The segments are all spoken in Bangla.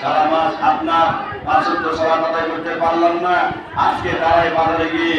সারা মাস আপনার পাঁচ সপ্তাহ সভা আদায় করতে পারলাম না। আজকে তারাই বাজারে গিয়ে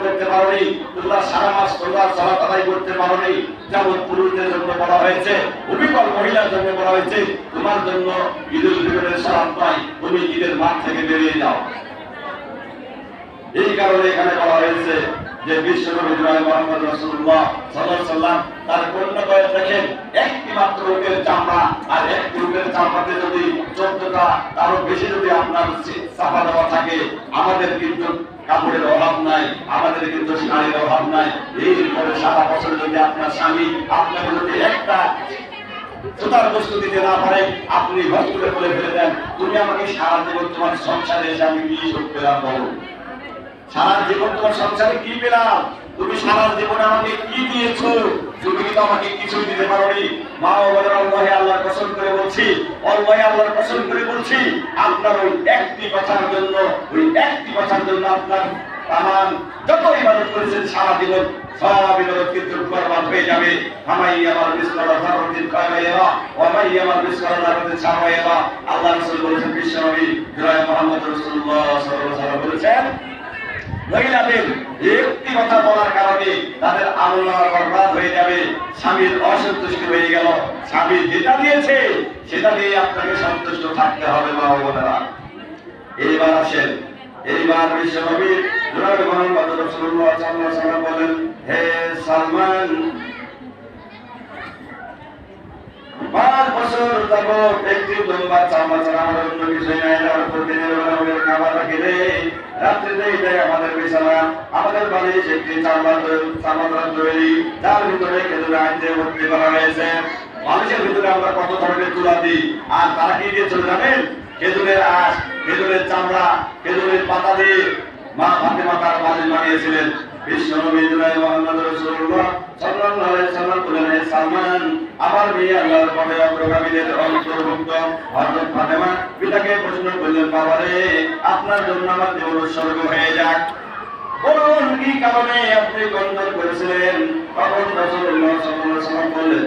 করতে পারোনি, তোমরা যেমন পুরুষদের জন্য বলা হয়েছে অবিকল মহিলার জন্য বলা হয়েছে, তোমার জন্য তুমি ঈদের মাঠ থেকে বেরিয়ে যাও। এই কারণে এখানে বলা হয়েছে যে বিশ্বনবী জনাব মুহাম্মদ রাসূলুল্লাহ সাল্লাল্লাহু আলাইহি সাল্লাম তার কন্যা বয়স দেখেন, একটি মাত্র রোগের চামড়া, আর একটি রোগের চামড়াতে যদি চোদ্দটা, তারও বেশি যদি আপনার চাপা দেওয়া থাকে, আমাদের কিন্তু কাপড়ের অভাব নাই, আমাদের কিন্তু শাড়ির অভাব নাই। সারা বছর যদি আপনার স্বামী যদি একটা সুতার বস্তু দিতে না পারে, আপনি ঘর বলে ফেলে দেন, তুমি আমাকে সারা জীবন তোমার সংসারে আমি কি সুখ পেলাম বলো? সারা জীবন তোমার সংসারে কি পেলাম? তুমি সারা জীবনে আমাকে কি দিয়েছ? তুমি কিন্তু আমাকে কিছুই দিতে পারোনি। মা ও বলেন আল্লাহে আল্লাহর কসম করে বলছি, অল্লাহে আল্লাহর কসম করে বলছি, আপনার ওই একটি কথার জন্য, ওই একটি কথার জন্য আপনার তামান যত ইবাদত করেছেন, সারা জীবন সব ইবাদত কিন্তু বরবাদ হয়ে যাবে। আমাই আমার বিসকালা জাররাতিন কায়রা ওয়া আমার বিসকালা জাররাতিন সাওয়াইরা আল্লাহ রাসূল বলেছেন, বিশ্বনবী জনাব মুহাম্মদ রাসূলুল্লাহ সাল্লাল্লাহু বলেছেন মহিলাদের একটি কথা বলার কারণে তাদের আলোচনা বরবাদ হয়ে যাবে। স্বামীর অসন্তুষ্ট হয়ে গেল। স্বামী যেটা দিয়েছে, সেটা দিয়ে আপনাকে সন্তুষ্ট থাকতে হবে, মা বোনেরা। এইবার আসেন। এইবার বিশ্বনবী বলেন, হে সালমান, পাঁচ বছর যাবত একটি কিছু নাই আর প্রতিদিনের আমাদের রাখি রাত্রিতে এটাই আমাদের বিছানা, আমাদের বাড়ি চামড়া চামড়া তৈরি তার ভিতরে খেজুর দিয়ে ভর্তি করা হয়েছে। মানুষের ভিতরে আমরা কত ধরনের তুলা দিই, আর তারা কি দিয়েছিল জানেন খেজুরের আঁশ, খেজুরের চামড়া, খেজুরের পাতা দিয়ে মা ফাতেমা তার বালিশ বানিয়েছিলেন। বিশ্বনবী জুলাই মুহাম্মদ রাসূলুল্লাহ সাল্লাল্লাহু আলাইহি সাল্লাম বলেন হে সালমান আমার মেয়ে আল্লাহর পথে অগ্রগামীদের অন্তর্ভুক্ত হযরত ফাতেমা পিতাকে প্রশ্ন করলেন বাবা রে আপনার জন্য আমার জীবন উৎসর্গ হয়ে যাক বলুন কি কারণে আপনি গন্ধন করেছিলেন তখন রাসূলুল্লাহ সাল্লাল্লাহু আলাইহি সাল্লাম বললেন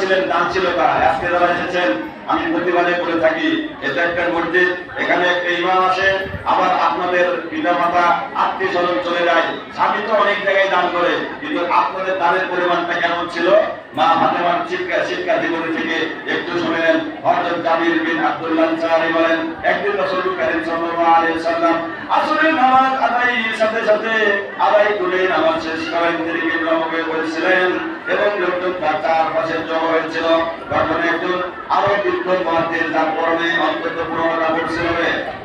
ছিলেন দান ছিল তার। আজকে যারা এসেছেন, আমি প্রতিবাদে করে থাকি মসজিদ এখানে একটা ইমাম আসে আবার আপনাদের পিতা মাতা আত্মীয় স্বজন চলে যায়। স্বামী তো অনেক জায়গায় দান করে, কিন্তু আপনাদের দানের পরিমাণটা কেমন ছিল? মা ফাতেমার শিক্ষা শিক্ষা জীবনী থেকে একটু শুনলেন। হযরত জাবির বিন আব্দুল্লাহ আনসারী বলেন, একদিন রাসূল করিম সাল্লাম আসরের নামাজ আদায়ের সাথে সাথে আদায় করে নামাজ শেষ করেন। তিনি বিভ্রমকে বলেছিলেন এবং লোকজন তার চারপাশে জড়ো হয়েছিল। তখন একজন আরও বৃদ্ধ মহাদের যার পরনে অন্তত পুরোনো কাপড় ছিল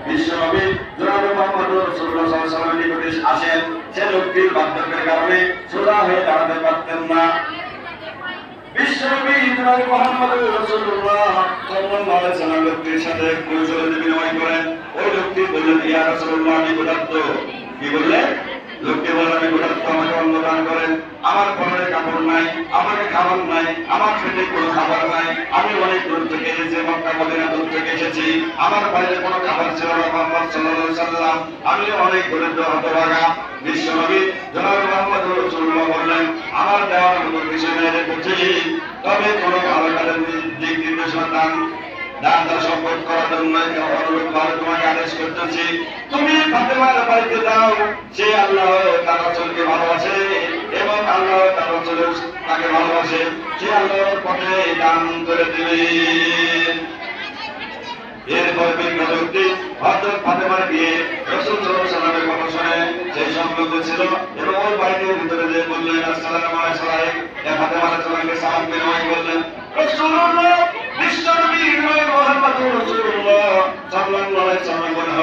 বিশ্বনবী জনাবে মোহাম্মদ রাসূলুল্লাহ সাল্লাল্লাহু নিকটে আসেন। সে লোকটির বার্ধক্যের কারণে সোজা হয়ে দাঁড়াতে পারতেন না। বিশ্বনবী জনাবে মোহাম্মদ রাসূলুল্লাহ সাল্লাল্লাহু আলাইহি ওয়াসাল্লাম লোকটির সাথে কৌশলে বিনিময় করেন। ওই লোকটি বললেন, ইয়া রাসূলুল্লাহ আমি কি বললেন? লোকটি বললেন আমি ক্ষুধার্ত আমাকে অন্ন দান করেন। আমার পরনে কাপড় নাই, আমাকে খাবার নাই, আমার পেটে কোনো খাবার নাই। আমি অনেক দূর থেকে এসেছি, মক্কা, মদিনা দূর থেকে এসেছি। আমার বাইরে কোনো খাবার ছিল না, মোহাম্মদ সাল্লাল্লাহু সাল্লাম আমি অনেক দরিদ্র হতভাগা বিশ্বনবী জনাব মোহাম্মদ রাসূলুল্লাহ বললেন, আমার দেওয়ার মতো কিছু নেই রে তবে কোনো ভালো কাজের দিক নির্দেশনা দান দান সম্পদ করার জন্য অনুরোধ তোমাকে আদেশ করতেছি। তুমি ফাতেমার বাড়িতে যাও সে আল্লাহ তার রাসূলকে ভালোবাসে এবং আল্লাহ তার রাসূল তাকে ভালোবাসে সে আল্লাহর পথে দান করে দিবে। এরপর বিজ্ঞ ব্যক্তি হযরত ফাতেমার বিয়ে রাসূল সাল্লামের কথা শুনে সেই সংলগ্ন ছিল এবং ওই বাড়ির ভিতরে যে বললেন, আসসালামু আলাইকুম এ ফাতেমা সালামকে সালাম বিনিময় করলেন রাসূলুল্লাহ বিশ্বনবী নবী মুহাম্মদ সাল্লাল্লাহু সাল্লাম বলে